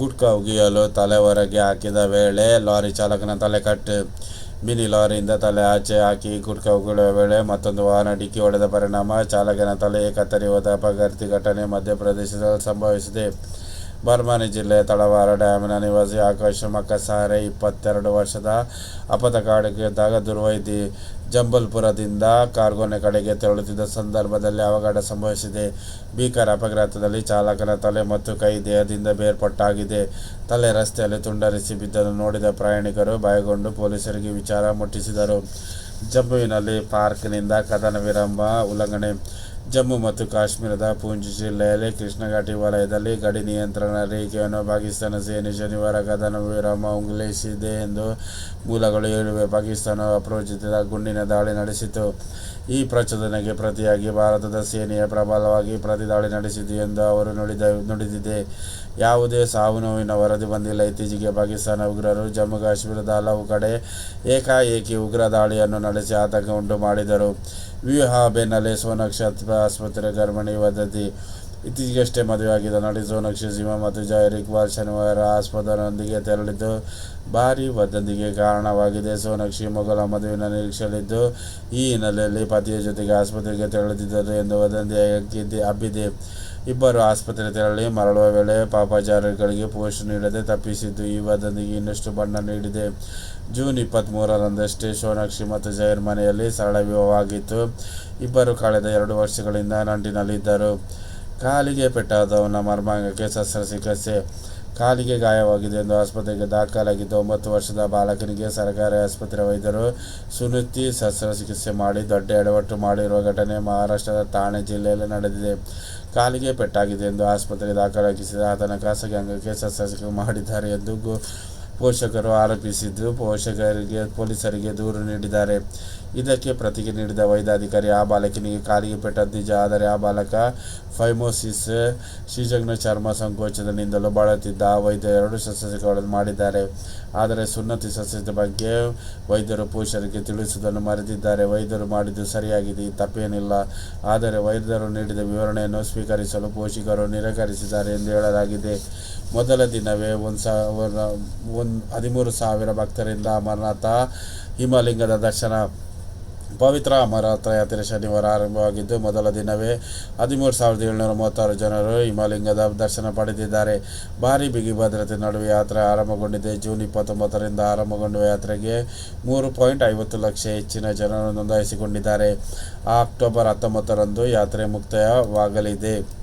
ಗುಟ್ಕಾ ಉಗಿಯಲು ತಲೆ ಹೊರಗೆ ಹಾಕಿದ ವೇಳೆ ಲಾರಿ ಚಾಲಕನ ತಲೆ ಕಟ್ ಮಿನಿ ಲಾರಿಯಿಂದ ತಲೆ ಆಚೆ ಹಾಕಿ ಗುಟ್ಕಾ ಉಗುಳುವ ವೇಳೆ ಮತ್ತೊಂದು ವಾಹನ ಡಿಕ್ಕಿ ಹೊಡೆದ ಪರಿಣಾಮ ಚಾಲಕನ ತಲೆ ಕತ್ತರಿ ಹೋದ ಅಪಘಾತಿ ಘಟನೆ ಮಧ್ಯಪ್ರದೇಶದಲ್ಲಿ ಸಂಭವಿಸಿದೆ. ಬರ್ಮಾನಿ ಜಿಲ್ಲೆ ತಳವಾರ ಡ್ಯಾಮಿನ ನಿವಾಸಿ ಆಕಾಶ್ ಮಕ್ಕಸಾರೆ, ಇಪ್ಪತ್ತೆರಡು ವರ್ಷದ ಅಪಥ ದಾಗ ದುರ್ವೈದಿ ಜಂಬಲ್ಪುರದಿಂದ ಕಾರ್ಗೊನೆ ಕಡೆಗೆ ತೆರಳುತ್ತಿದ್ದ ಸಂದರ್ಭದಲ್ಲಿ ಅವಘಡ ಸಂಭವಿಸಿದೆ. ಭೀಕರ ಅಪಘಾತದಲ್ಲಿ ಚಾಲಕನ ತಲೆ ಮತ್ತು ಕೈ ದೇಹದಿಂದ ಬೇರ್ಪಟ್ಟಾಗಿದೆ. ತಲೆ ರಸ್ತೆಯಲ್ಲಿ ತುಂಡರಿಸಿ ಬಿದ್ದನ್ನು ನೋಡಿದ ಪ್ರಯಾಣಿಕರು ಭಯಗೊಂಡು ಪೊಲೀಸರಿಗೆ ವಿಚಾರ ಮುಟ್ಟಿಸಿದರು. ಜಮ್ಮುವಿನಲ್ಲಿ ಪಾರ್ಕ್ನಿಂದ ಕದನ ವಿರಾಮ ಉಲ್ಲಂಘನೆ ಜಮ್ಮು ಮತ್ತು ಕಾಶ್ಮೀರದ ಪೂಂಚ್ ಜಿಲ್ಲೆಯಲ್ಲಿ ಕೃಷ್ಣಘಾಟಿ ವಲಯದಲ್ಲಿ ಗಡಿ ನಿಯಂತ್ರಣ ರೇಖೆಯನ್ನು ಪಾಕಿಸ್ತಾನ ಸೇನೆ ಶನಿವಾರ ಕದನ ವಿರಾಮ ಉಲ್ಲಂಘಿಸಿದೆ ಎಂದು ಮೂಲಗಳು ಹೇಳಿವೆ. ಪಾಕಿಸ್ತಾನ ಅಪ್ರೋಚಿತ ಗುಂಡಿನ ದಾಳಿ ನಡೆಸಿತು. ಈ ಪ್ರಚೋದನೆಗೆ ಪ್ರತಿಯಾಗಿ ಭಾರತದ ಸೇನೆಯ ಪ್ರಬಲವಾಗಿ ಪ್ರತಿದಾಳಿ ನಡೆಸಿದೆ ಎಂದು ಅವರು ನುಡಿದ, ನುಡಿದಿದೆ. ಯಾವುದೇ ಸಾವು ನೋವಿನ ವರದಿ ಬಂದಿಲ್ಲ. ಇತ್ತೀಚೆಗೆ ಪಾಕಿಸ್ತಾನ ಉಗ್ರರು ಜಮ್ಮು ಕಾಶ್ಮೀರದ ಹಲವು ಕಡೆ ಏಕಾಏಕಿ ಉಗ್ರ ದಾಳಿಯನ್ನು ನಡೆಸಿ ಆತಂಕ ಉಂಟು ಮಾಡಿದರು ವ್ಯೂಹ ಬೆನ್ನಲ್ಲೇ ಸೋನಾಕ್ಷಿ ಆಸ್ಪತ್ರೆ, ಗರ್ಭಿಣಿ ವದಂತಿ ಇತ್ತೀಚೆಗಷ್ಟೇ ಮದುವೆಯಾಗಿದ್ದ ನಟಿ ಸೋನಾಕ್ಷಿ ಸಿಂಹ ಮತ್ತು ಜಹೀರ್ ಇಕ್ಬಾಲ್ ಶನಿವಾರ ಆಸ್ಪದರೊಂದಿಗೆ ತೆರಳಿದ್ದು, ಭಾರೀ ವದಂತಿಗೆ ಕಾರಣವಾಗಿದೆ. ಸೋನಾಕ್ಷಿ ಮೊಘಲ ಮದುವಿನ ನಿರೀಕ್ಷೆಯಲ್ಲಿದ್ದು ಈ ಹಿನ್ನೆಲೆಯಲ್ಲಿ ಪತಿಯ ಜೊತೆಗೆ ಆಸ್ಪತ್ರೆಗೆ ತೆರಳುತ್ತಿದ್ದರು ಎಂದು ವದಂತಿ ಹಬ್ಬಿದೆ ಇಬ್ಬರು ಆಸ್ಪತ್ರೆ ತೆರಳಿ ಮರಳುವ ವೇಳೆ ಪಾಪಚಾರಿಗಳಿಗೆ ಪೋಸ್ಟ್ ನೀಡದೆ ತಪ್ಪಿಸಿದ್ದು, ಈ ವದಂತಿಗೆ ಇನ್ನಷ್ಟು ಬಣ್ಣ ನೀಡಿದೆ. ಜೂನ್ ಇಪ್ಪತ್ತ್ಮೂರರಂದಷ್ಟೇ ಸೋನಾಕ್ಷಿ ಮತ್ತು ಜಹೀರ್ ಮನೆಯಲ್ಲಿ ಸರಳ ವಿವಾಹವಾಗಿತ್ತು. ಇಬ್ಬರು ಕಳೆದ ಎರಡು ವರ್ಷಗಳಿಂದ ನಂಟಿನಲ್ಲಿದ್ದರು. ಕಾಲಿಗೆ ಪೆಟ್ಟಾದವನ ಮರ್ಮಾಂಗಕ್ಕೆ ಶಸ್ತ್ರಚಿಕಿತ್ಸೆ ಕಾಲಿಗೆ ಗಾಯವಾಗಿದೆ ಎಂದು ಆಸ್ಪತ್ರೆಗೆ ದಾಖಲಾಗಿದ್ದ ಒಂಬತ್ತು ವರ್ಷದ ಬಾಲಕನಿಗೆ ಸರ್ಕಾರಿ ಆಸ್ಪತ್ರೆ ವೈದ್ಯರು ಸುನಿತಿ ಶಸ್ತ್ರಚಿಕಿತ್ಸೆ ಮಾಡಿ ದೊಡ್ಡ ಎಡವಟ್ಟು ಮಾಡಿರುವ ಘಟನೆ ಮಹಾರಾಷ್ಟ್ರದ ಥಾಣೆ ಜಿಲ್ಲೆಯಲ್ಲಿ ನಡೆದಿದೆ. ಕಾಲಿಗೆ ಪೆಟ್ಟಾಗಿದೆ ಎಂದು ಆಸ್ಪತ್ರೆಗೆ ದಾಖಲಾಗಿಸಿದ ಆತನ ಖಾಸಗಿ ಅಂಗಕ್ಕೆ ಶಸ್ತ್ರಚಿಕಿತ್ಸೆ ಮಾಡಿದ್ದಾರೆ ಎಂದು ಗೋ ಪೋಷಕರು ಆರೋಪಿಸಿದ್ದು, ಪೋಷಕರಿಗೆ ಪೊಲೀಸರಿಗೆ ದೂರು ನೀಡಿದ್ದಾರೆ. ಇದಕ್ಕೆ ಪ್ರತಿಗೆ ನೀಡಿದ ವೈದ್ಯಾಧಿಕಾರಿ, ಆ ಬಾಲಕನಿಗೆ ಕಾಲಿಗೆ ಪೆಟ್ಟದ್ದು ನಿಜ. ಆದರೆ ಆ ಬಾಲಕ ಫೈಮೋಸಿಸ್ ಶೀಜಗ್ನ ಚರ್ಮ ಸಂಕೋಚದಿಂದಲೂ ಬಳಲುತ್ತಿದ್ದ. ಆ ವೈದ್ಯ ಎರಡು ಶಸ್ತ್ರಚಿಕಿತ್ಸೆಗಳನ್ನು ಮಾಡಿದ್ದಾರೆ. ಆದರೆ ಸುನ್ನತಿ ಶಸ್ತ್ರಚಿಕಿತ್ಸೆ ಬಗ್ಗೆ ವೈದ್ಯರು ಪೋಷಕರಿಗೆ ತಿಳಿಸುವುದನ್ನು ಮರೆತಿದ್ದಾರೆ. ವೈದ್ಯರು ಮಾಡಿದ್ದು ಸರಿಯಾಗಿದೆ, ತಪ್ಪೇನಿಲ್ಲ. ಆದರೆ ವೈದ್ಯರು ನೀಡಿದ ವಿವರಣೆಯನ್ನು ಸ್ವೀಕರಿಸಲು ಪೋಷಕರು ನಿರಾಕರಿಸಿದ್ದಾರೆ ಎಂದು ಹೇಳಲಾಗಿದೆ. ಮೊದಲ ದಿನವೇ ಒಂದು ಸಾವಿರ ಒಂದು ಹದಿಮೂರು ಸಾವಿರ ಭಕ್ತರಿಂದ ಅಮರನಾಥ ಹಿಮಲಿಂಗದ ದರ್ಶನ. ಪವಿತ್ರ ಅಮರನಾಥ ಯಾತ್ರೆ ಶನಿವಾರ ಆರಂಭವಾಗಿದ್ದು ಮೊದಲ ದಿನವೇ ಹದಿಮೂರು ಸಾವಿರದ ಏಳುನೂರ ಮೂವತ್ತಾರು ಜನರು ಹಿಮಲಿಂಗದ ದರ್ಶನ ಪಡೆದಿದ್ದಾರೆ. ಭಾರಿ ಬಿಗಿ ಭದ್ರತೆ ನಡುವೆ ಯಾತ್ರೆ ಆರಂಭಗೊಂಡಿದೆ. ಜೂನ್ ಇಪ್ಪತ್ತೊಂಬತ್ತರಿಂದ ಆರಂಭಗೊಂಡ ಯಾತ್ರೆಗೆ ಮೂರು ಪಾಯಿಂಟ್ ಐವತ್ತು ಲಕ್ಷ ಹೆಚ್ಚಿನ ಜನರು ನೋಂದಾಯಿಸಿಕೊಂಡಿದ್ದಾರೆ. ಅಕ್ಟೋಬರ್ ಹತ್ತೊಂಬತ್ತರಂದು ಯಾತ್ರೆ ಮುಕ್ತಾಯವಾಗಲಿದೆ.